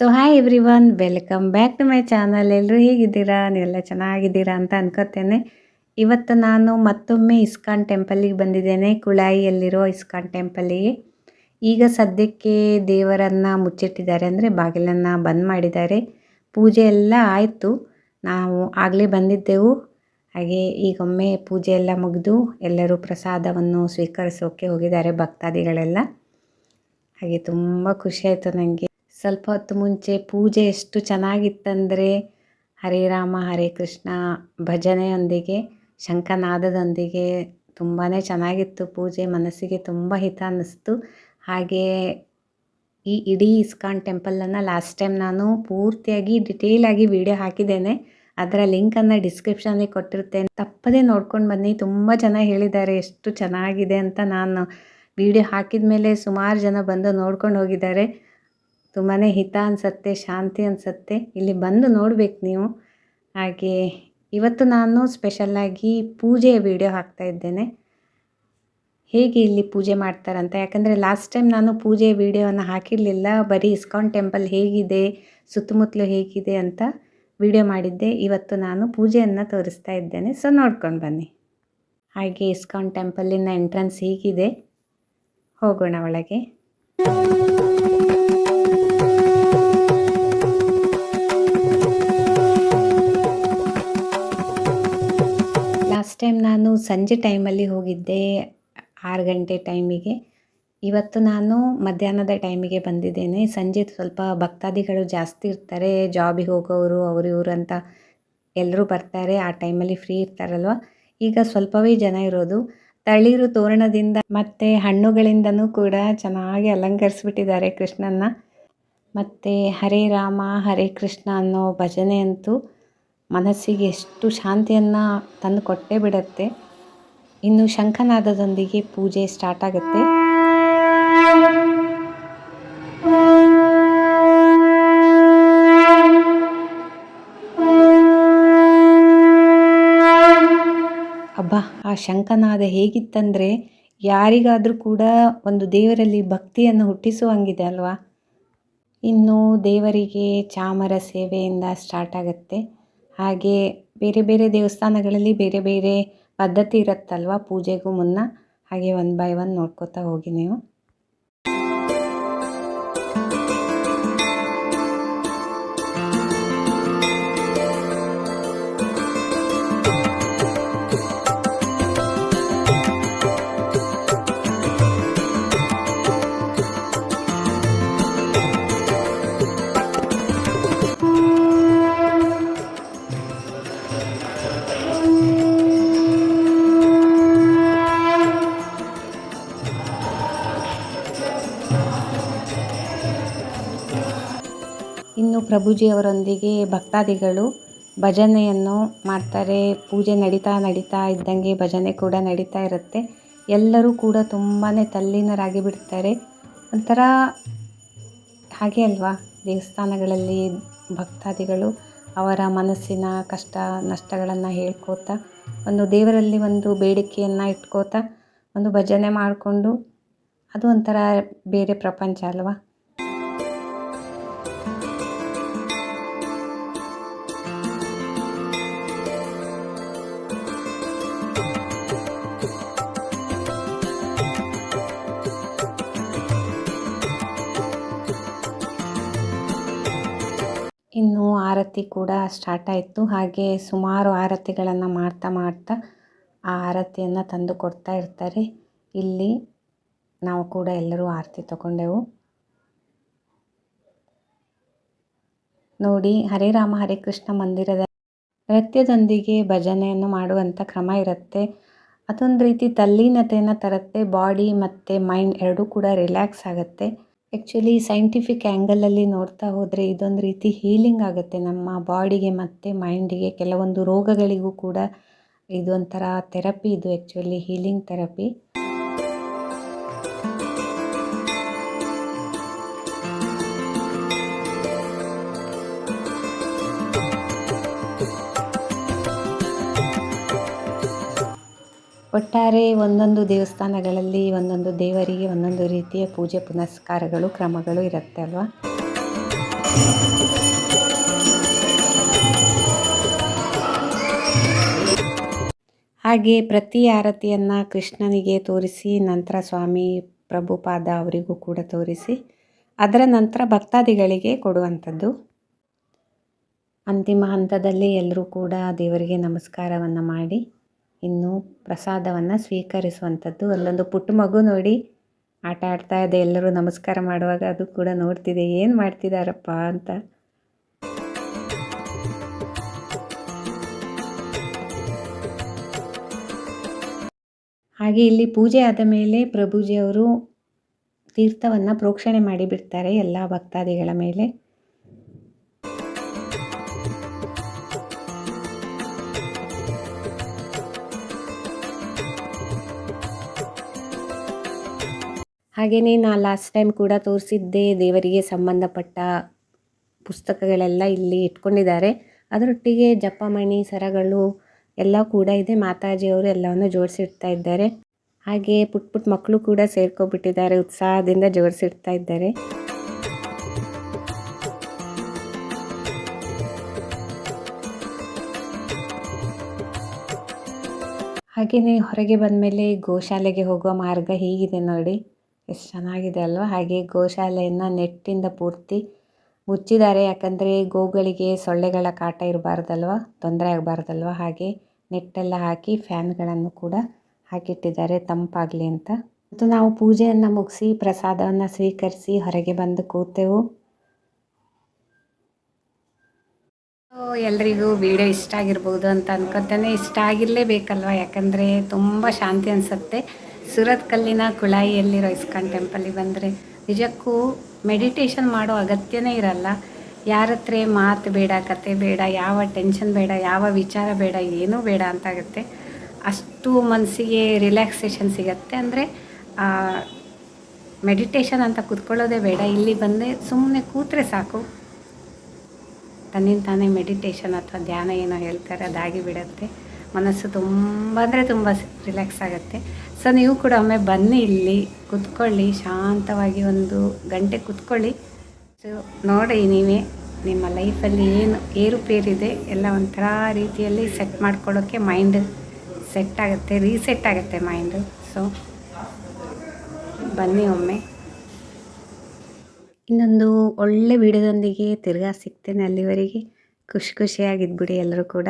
So hi everyone welcome back to my channel ಎಲ್ಲರೂ ಹೇಗಿದ್ದೀರಾ? ನೀವೆಲ್ಲ ಚೆನ್ನಾಗಿದ್ದೀರಾ ಅಂತ ಅನ್ಕೋತೇನೆ. ಇವತ್ತು ನಾನು ಮತ್ತೊಮ್ಮೆ ಇಸ್ಕಾನ್ ಟೆಂಪಲಿಗೆ ಬಂದಿದ್ದೇನೆ. ಕುಳಾಯಿಯಲ್ಲಿರೋ ಇಸ್ಕಾನ್ ಟೆಂಪಲಿಗೆ. ಈಗ ಸದ್ಯಕ್ಕೆ ದೇವರನ್ನು ಮುಚ್ಚಿಟ್ಟಿದ್ದಾರೆ. ಅಂದರೆ ಬಾಗಿಲನ್ನು ಬಂದ್ ಮಾಡಿದ್ದಾರೆ. ಪೂಜೆ ಎಲ್ಲ ಆಯಿತು. ನಾವು ಆಗಲೇ ಬಂದಿದ್ದೆವು. ಹಾಗೆ ಈಗೊಮ್ಮೆ ಪೂಜೆ ಎಲ್ಲ ಮುಗಿದು ಎಲ್ಲರೂ ಪ್ರಸಾದವನ್ನು ಸ್ವೀಕರಿಸೋಕೆ ಹೋಗಿದ್ದಾರೆ ಭಕ್ತಾದಿಗಳೆಲ್ಲ. ಹಾಗೆ ತುಂಬ ಖುಷಿ ಆಯಿತು ನನಗೆ ಸ್ವಲ್ಪ ಹೊತ್ತು ಮುಂಚೆ ಪೂಜೆ ಎಷ್ಟು ಚೆನ್ನಾಗಿತ್ತಂದರೆ ಹರೇ ರಾಮ, ಹರೇ ಕೃಷ್ಣ ಭಜನೆಯೊಂದಿಗೆ, ಶಂಖನಾದದೊಂದಿಗೆ ತುಂಬಾ ಚೆನ್ನಾಗಿತ್ತು ಪೂಜೆ. ಮನಸ್ಸಿಗೆ ತುಂಬ ಹಿತ ಅನ್ನಿಸ್ತು. ಹಾಗೆ ಈ ಇಡೀ ಇಸ್ಕಾನ್ ಟೆಂಪಲನ್ನು ಲಾಸ್ಟ್ ಟೈಮ್ ನಾನು ಪೂರ್ತಿಯಾಗಿ ಡಿಟೇಲಾಗಿ ವಿಡಿಯೋ ಹಾಕಿದ್ದೇನೆ. ಅದರ ಲಿಂಕನ್ನು ಡಿಸ್ಕ್ರಿಪ್ಷನಲ್ಲಿ ಕೊಟ್ಟಿರ್ತೇನೆ ತಪ್ಪದೇ ನೋಡ್ಕೊಂಡು ಬನ್ನಿ. ತುಂಬ ಜನ ಹೇಳಿದ್ದಾರೆ ಎಷ್ಟು ಚೆನ್ನಾಗಿದೆ ಅಂತ ನಾನು ವಿಡಿಯೋ ಹಾಕಿದ ಮೇಲೆ ಸುಮಾರು ಜನ ಬಂದು ನೋಡ್ಕೊಂಡು ಹೋಗಿದ್ದಾರೆ. ತುಂಬಾ ಹಿತ ಅನಿಸತ್ತೆ, ಶಾಂತಿ ಅನಿಸತ್ತೆ. ಇಲ್ಲಿ ಬಂದು ನೋಡ್ಬೇಕು ನೀವು. ಹಾಗೆ ಇವತ್ತು ನಾನು ಸ್ಪೆಷಲ್ಲಾಗಿ ಪೂಜೆಯ ವಿಡಿಯೋ ಹಾಕ್ತಾ ಇದ್ದೇನೆ. ಹೇಗೆ ಇಲ್ಲಿ ಪೂಜೆ ಮಾಡ್ತಾರಂತ? ಯಾಕಂದರೆ ಲಾಸ್ಟ್ ಟೈಮ್ ನಾನು ಪೂಜೆ ವೀಡಿಯೋವನ್ನು ಹಾಕಿರಲಿಲ್ಲ. ಬರೀ ಇಸ್ಕಾನ್ ಟೆಂಪಲ್ ಹೇಗಿದೆ, ಸುತ್ತಮುತ್ತಲು ಹೇಗಿದೆ ಅಂತ ವಿಡಿಯೋ ಮಾಡಿದ್ದೆ. ಇವತ್ತು ನಾನು ಪೂಜೆಯನ್ನು ತೋರಿಸ್ತಾ ಇದ್ದೇನೆ. ಸೊ ನೋಡ್ಕೊಂಡು ಬನ್ನಿ. ಹಾಗೆ ಇಸ್ಕಾನ್ ಟೆಂಪಲಿನ ಎಂಟ್ರೆನ್ಸ್ ಹೀಗಿದೆ? ಹೋಗೋಣ ಒಳಗೆ. ಟೈಮ್ ನಾನು ಸಂಜೆ ಟೈಮಲ್ಲಿ ಹೋಗಿದ್ದೆ ಆರು ಗಂಟೆ ಟೈಮಿಗೆ. ಇವತ್ತು ನಾನು ಮಧ್ಯಾಹ್ನದ ಟೈಮಿಗೆ ಬಂದಿದ್ದೇನೆ. ಸಂಜೆ ಸ್ವಲ್ಪ ಭಕ್ತಾದಿಗಳು ಜಾಸ್ತಿ ಇರ್ತಾರೆ. ಜಾಬಿಗೆ ಹೋಗೋರು, ಅವರು ಇವರು ಅಂತ ಎಲ್ಲರೂ ಬರ್ತಾರೆ. ಆ ಟೈಮಲ್ಲಿ ಫ್ರೀ ಇರ್ತಾರಲ್ವ? ಈಗ ಸ್ವಲ್ಪವೇ ಜನ ಇರೋದು. ತಳಿರು ತೋರಣದಿಂದ ಮತ್ತು ಹಣ್ಣುಗಳಿಂದನೂ ಕೂಡ ಚೆನ್ನಾಗಿ ಅಲಂಕರಿಸ್ಬಿಟ್ಟಿದ್ದಾರೆ ಕೃಷ್ಣನ್ನ. ಮತ್ತು ಹರೇ ರಾಮ, ಹರೇ ಕೃಷ್ಣ ಅನ್ನೋ ಭಜನೆ ಅಂತೂ ಮನಸ್ಸಿಗೆ ಎಷ್ಟು ಶಾಂತಿಯನ್ನು ತಂದು ಕೊಟ್ಟೇ ಬಿಡುತ್ತೆ. ಇನ್ನು ಶಂಖನಾದದೊಂದಿಗೆ ಪೂಜೆ ಸ್ಟಾರ್ಟ್ ಆಗುತ್ತೆ. ಅಬ್ಬ, ಆ ಶಂಖನಾದ ಹೇಗಿತ್ತಂದರೆ ಯಾರಿಗಾದರೂ ಕೂಡ ಒಂದು ದೇವರಲ್ಲಿ ಭಕ್ತಿಯನ್ನು ಹುಟ್ಟಿಸುವಂಗಿದೆ ಅಲ್ವಾ? ಇನ್ನು ದೇವರಿಗೆ ಚಾಮರ ಸೇವೆಯಿಂದ ಸ್ಟಾರ್ಟ್ ಆಗುತ್ತೆ. ಹಾಗೆ ಬೇರೆ ಬೇರೆ ದೇವಸ್ಥಾನಗಳಲ್ಲಿ ಬೇರೆ ಬೇರೆ ಪದ್ಧತಿ ಇರುತ್ತಲ್ವ ಪೂಜೆಗೂ ಮುನ್ನ? ಹಾಗೆ ಒನ್ ಬೈ ಒನ್ ನೋಡ್ಕೋತಾ ಹೋಗಿ ನೀವು. ಇನ್ನು ಪ್ರಭುಜಿಯವರೊಂದಿಗೆ ಭಕ್ತಾದಿಗಳು ಭಜನೆಯನ್ನು ಮಾಡ್ತಾರೆ. ಪೂಜೆ ನಡೀತಾ ನಡೀತಾ ಇದ್ದಂಗೆ ಭಜನೆ ಕೂಡ ನಡೀತಾ ಇರುತ್ತೆ. ಎಲ್ಲರೂ ಕೂಡ ತುಂಬಾ ತಲ್ಲೀನರಾಗಿ ಬಿಡ್ತಾರೆ. ಒಂಥರ ಹಾಗೆ ಅಲ್ವಾ? ದೇವಸ್ಥಾನಗಳಲ್ಲಿ ಭಕ್ತಾದಿಗಳು ಅವರ ಮನಸ್ಸಿನ ಕಷ್ಟ ನಷ್ಟಗಳನ್ನು ಹೇಳ್ಕೋತಾ, ಒಂದು ದೇವರಲ್ಲಿ ಒಂದು ಬೇಡಿಕೆಯನ್ನು ಇಟ್ಕೋತಾ, ಒಂದು ಭಜನೆ ಮಾಡಿಕೊಂಡು, ಅದು ಒಂಥರ ಬೇರೆ ಪ್ರಪಂಚ ಅಲ್ವಾ? ಇನ್ನು ಆರತಿ ಕೂಡ ಸ್ಟಾರ್ಟ್ ಆಯಿತು. ಹಾಗೆ ಸುಮಾರು ಆರತಿಗಳನ್ನು ಮಾಡ್ತಾ ಮಾಡ್ತಾ ಆ ಆರತಿಯನ್ನು ತಂದು ಕೊಡ್ತಾ ಇರ್ತಾರೆ. ಇಲ್ಲಿ ನಾವು ಕೂಡ ಎಲ್ಲರೂ ಆರತಿ ತಗೊಂಡೆವು. ನೋಡಿ, ಹರೇ ರಾಮ, ಹರೇ ಕೃಷ್ಣ ಮಂದಿರದ ನೃತ್ಯದೊಂದಿಗೆ ಭಜನೆಯನ್ನು ಮಾಡುವಂಥ ಕ್ರಮ ಇರುತ್ತೆ. ಅದೊಂದು ರೀತಿ ತಲ್ಲೀನತೆಯನ್ನು ತರುತ್ತೆ. ಬಾಡಿ ಮತ್ತು ಮೈಂಡ್ ಎರಡೂ ಕೂಡ ರಿಲ್ಯಾಕ್ಸ್ ಆಗುತ್ತೆ. ಆ್ಯಕ್ಚುಲಿ ಸೈಂಟಿಫಿಕ್ ಆ್ಯಂಗಲಲ್ಲಿ ನೋಡ್ತಾ ಹೋದರೆ ಇದೊಂದು ರೀತಿ ಹೀಲಿಂಗ್ ಆಗುತ್ತೆ. ನಮ್ಮ ಬಾಡಿಗೆ ಮತ್ತು ಮೈಂಡಿಗೆ ಕೆಲವೊಂದು ರೋಗಗಳಿಗೂ ಕೂಡ ಇದೊಂಥರ ಥೆರಪಿ ಇದು ಆ್ಯಕ್ಚುಲಿ ಹೀಲಿಂಗ್ ಥೆರಪಿ ಒಟ್ಟಾರೆ ಒಂದೊಂದು ದೇವಸ್ಥಾನಗಳಲ್ಲಿ ಒಂದೊಂದು ದೇವರಿಗೆ ಒಂದೊಂದು ರೀತಿಯ ಪೂಜೆ ಪುನಸ್ಕಾರಗಳು, ಕ್ರಮಗಳು ಇರುತ್ತೆ ಅಲ್ವಾ? ಹಾಗೆ ಪ್ರತಿ ಆರತಿಯನ್ನು ಕೃಷ್ಣನಿಗೆ ತೋರಿಸಿ, ನಂತರ ಸ್ವಾಮಿ ಪ್ರಭುಪಾದ ಅವರಿಗೂ ಕೂಡ ತೋರಿಸಿ, ಅದರ ನಂತರ ಭಕ್ತಾದಿಗಳಿಗೆ ಕೊಡುವಂಥದ್ದು. ಅಂತಿಮ ಹಂತದಲ್ಲಿ ಎಲ್ಲರೂ ಕೂಡ ದೇವರಿಗೆ ನಮಸ್ಕಾರವನ್ನು ಮಾಡಿ ಇನ್ನು ಪ್ರಸಾದವನ್ನು ಸ್ವೀಕರಿಸುವಂಥದ್ದು. ಅಲ್ಲೊಂದು ಪುಟ್ಟ ಮಗು ನೋಡಿ ಆಟ ಆಡ್ತಾ ಇದೆ. ಎಲ್ಲರೂ ನಮಸ್ಕಾರ ಮಾಡುವಾಗ ಅದು ಕೂಡ ನೋಡ್ತಿದೆ. ಏನು ಮಾಡ್ತಿದ್ದಾರಪ್ಪ ಅಂತ. ಹಾಗೆ ಇಲ್ಲಿ ಪೂಜೆ ಆದ ಮೇಲೆ ಪ್ರಭುಜಿಯವರು ತೀರ್ಥವನ್ನು ಪ್ರೋಕ್ಷಣೆ ಮಾಡಿಬಿಡ್ತಾರೆ ಎಲ್ಲ ಭಕ್ತಾದಿಗಳ ಮೇಲೆ. ಹಾಗೆಯೇ ನಾನು ಲಾಸ್ಟ್ ಟೈಮ್ ಕೂಡ ತೋರಿಸಿದ್ದೆ ದೇವರಿಗೆ ಸಂಬಂಧಪಟ್ಟ ಪುಸ್ತಕಗಳೆಲ್ಲ ಇಲ್ಲಿ ಇಟ್ಕೊಂಡಿದ್ದಾರೆ. ಅದರೊಟ್ಟಿಗೆ ಜಪಮಣಿ ಸರಗಳು ಎಲ್ಲ ಕೂಡ ಇದೆ. ಮಾತಾಜಿಯವರು ಎಲ್ಲವನ್ನು ಜೋಡಿಸಿಡ್ತಾ ಇದ್ದಾರೆ. ಹಾಗೆ ಪುಟ್ ಪುಟ್ ಮಕ್ಕಳು ಕೂಡ ಸೇರ್ಕೊಬಿಟ್ಟಿದ್ದಾರೆ, ಉತ್ಸಾಹದಿಂದ ಜೋಡಿಸಿಡ್ತಾ ಇದ್ದಾರೆ. ಹಾಗೆಯೇ ಹೊರಗೆ ಬಂದಮೇಲೆ ಗೋಶಾಲೆಗೆ ಹೋಗುವ ಮಾರ್ಗ ಹೀಗಿದೆ ನೋಡಿ. ಎಷ್ಟು ಚೆನ್ನಾಗಿದೆ ಅಲ್ವಾ? ಹಾಗೆ ಗೋಶಾಲೆಯನ್ನು ನೆಟ್ಟಿಂದ ಪೂರ್ತಿ ಮುಚ್ಚಿದ್ದಾರೆ. ಯಾಕಂದರೆ ಗೋಗಳಿಗೆ ಸೊಳ್ಳೆಗಳ ಕಾಟ ಇರಬಾರ್ದಲ್ವ? ತೊಂದರೆ ಆಗಬಾರ್ದಲ್ವ? ಹಾಗೆ ನೆಟ್ಟೆಲ್ಲ ಹಾಕಿ ಫ್ಯಾನ್ಗಳನ್ನು ಕೂಡ ಹಾಕಿಟ್ಟಿದ್ದಾರೆ ತಂಪಾಗಲಿ ಅಂತ. ಮತ್ತು ನಾವು ಪೂಜೆಯನ್ನು ಮುಗಿಸಿ ಪ್ರಸಾದವನ್ನು ಸ್ವೀಕರಿಸಿ ಹೊರಗೆ ಬಂದು ಕೂತೆವು. ಎಲ್ರಿಗೂ ವಿಡಿಯೋ ಇಷ್ಟ ಆಗಿರ್ಬೋದು ಅಂತ ಅನ್ಕೋತೇನೆ. ಇಷ್ಟ ಆಗಿರಲೇಬೇಕಲ್ವ? ಯಾಕಂದರೆ ತುಂಬ ಶಾಂತಿ ಅನಿಸುತ್ತೆ. ಸುರತ್ ಕಲ್ಲಿನ ಕುಳಾಯಿಯಲ್ಲಿರೋ ಇಸ್ಕಾನ್ ಟೆಂಪಲಿಗೆ ಬಂದರೆ ನಿಜಕ್ಕೂ ಮೆಡಿಟೇಷನ್ ಮಾಡೋ ಅಗತ್ಯನೇ ಇರಲ್ಲ. ಯಾರ ಹತ್ರ ಮಾತು ಬೇಡ, ಕತೆ ಬೇಡ, ಯಾವ ಟೆನ್ಷನ್ ಬೇಡ, ಯಾವ ವಿಚಾರ ಬೇಡ, ಏನೂ ಬೇಡ ಅಂತಾಗುತ್ತೆ. ಅಷ್ಟು ಮನಸ್ಸಿಗೆ ರಿಲ್ಯಾಕ್ಸೇಷನ್ ಸಿಗತ್ತೆ ಅಂದರೆ ಮೆಡಿಟೇಷನ್ ಅಂತ ಕೂತ್ಕೊಳ್ಳೋದೇ ಬೇಡ. ಇಲ್ಲಿ ಬಂದರೆ ಸುಮ್ಮನೆ ಕೂತ್ರೆ ಸಾಕು. ತನ್ನಿಂದ ತಾನೇ ಮೆಡಿಟೇಷನ್ ಅಥವಾ ಧ್ಯಾನ ಏನೋ ಹೇಳ್ತಾರೆ ಅದಾಗಿ ಬಿಡುತ್ತೆ ಮನಸ್ಸು ತುಂಬ, ಅಂದರೆ ತುಂಬ ರಿಲ್ಯಾಕ್ಸ್ ಆಗುತ್ತೆ. ಸೊ ನೀವು ಕೂಡ ಒಮ್ಮೆ ಬನ್ನಿ ಇಲ್ಲಿ, ಕುತ್ಕೊಳ್ಳಿ, ಶಾಂತವಾಗಿ ಒಂದು ಗಂಟೆ ಕುತ್ಕೊಳ್ಳಿ. ಸೊ ನೋಡಿ ನೀವೇ, ನಿಮ್ಮ ಲೈಫಲ್ಲಿ ಏನು ಏರುಪೇರಿದೆ, ಎಲ್ಲ ಒಂಥರ ರೀತಿಯಲ್ಲಿ ಸೆಟ್ ಮಾಡ್ಕೊಳ್ಳೋಕ್ಕೆ ಮೈಂಡ್ ಸೆಟ್ ಆಗುತ್ತೆ ರೀಸೆಟ್ ಆಗುತ್ತೆ ಮೈಂಡು ಸೊ ಬನ್ನಿ ಒಮ್ಮೆ. ಇನ್ನೊಂದು ಒಳ್ಳೆ ವಿಡಿಯೋದೊಂದಿಗೆ ತಿರ್ಗಾ ಸಿಗ್ತೇನೆ ಅಲ್ಲಿವರೆಗೆ. ಖುಷಿ ಖುಷಿಯಾಗಿದ್ಬಿಡಿ ಎಲ್ಲರೂ ಕೂಡ.